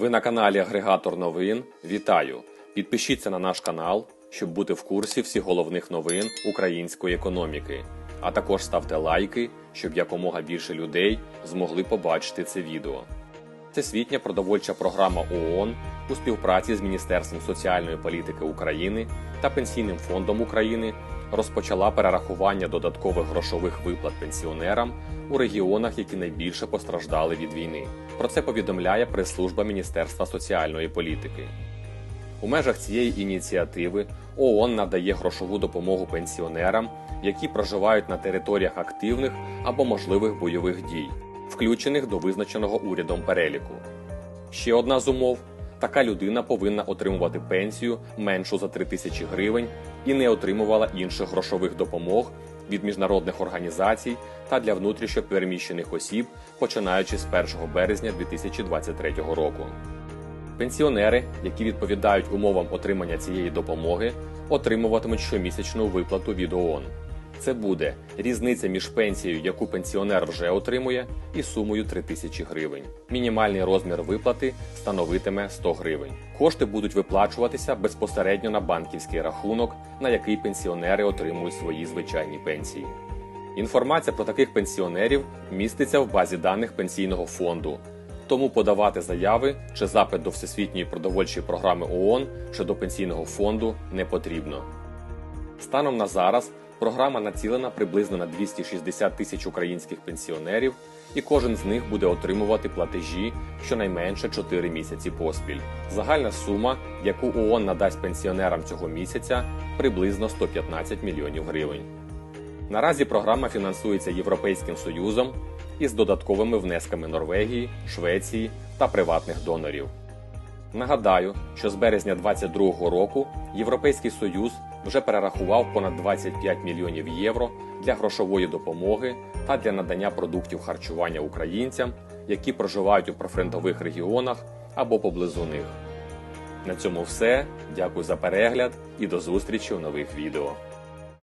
Ви на каналі Агрегатор новин. Вітаю! Підпишіться на наш канал, щоб бути в курсі всіх головних новин української економіки. А також ставте лайки, щоб якомога більше людей змогли побачити це відео. Всесвітня продовольча програма ООН у співпраці з Міністерством соціальної політики України та Пенсійним фондом України розпочала перерахування додаткових грошових виплат пенсіонерам у регіонах, які найбільше постраждали від війни. Про це повідомляє прес-служба Міністерства соціальної політики. У межах цієї ініціативи ООН надає грошову допомогу пенсіонерам, які проживають на територіях активних або можливих бойових дій, включених до визначеного урядом переліку. Ще одна з умов така людина повинна отримувати пенсію меншу за 3 тисячі гривень і не отримувала інших грошових допомог від міжнародних організацій та для внутрішньо переміщених осіб, починаючи з 1 березня 2023 року. Пенсіонери, які відповідають умовам отримання цієї допомоги, отримуватимуть щомісячну виплату від ООН. Це буде різниця між пенсією, яку пенсіонер вже отримує, і сумою 3 тисячі гривень. Мінімальний розмір виплати становитиме 100 гривень. Кошти будуть виплачуватися безпосередньо на банківський рахунок, на який пенсіонери отримують свої звичайні пенсії. Інформація про таких пенсіонерів міститься в базі даних пенсійного фонду. Тому подавати заяви чи запит до Всесвітньої продовольчої програми ООН чи до пенсійного фонду не потрібно. Станом на зараз програма націлена приблизно на 260 тисяч українських пенсіонерів, і кожен з них буде отримувати платежі щонайменше 4 місяці поспіль. Загальна сума, яку ООН надасть пенсіонерам цього місяця, приблизно 115 мільйонів гривень. Наразі програма фінансується Європейським Союзом із додатковими внесками Норвегії, Швеції та приватних донорів. Нагадаю, що з березня 2022 року Європейський Союз вже перерахував понад 25 мільйонів євро для грошової допомоги та для надання продуктів харчування українцям, які проживають у прифронтових регіонах або поблизу них. На цьому все. Дякую за перегляд і до зустрічі у нових відео.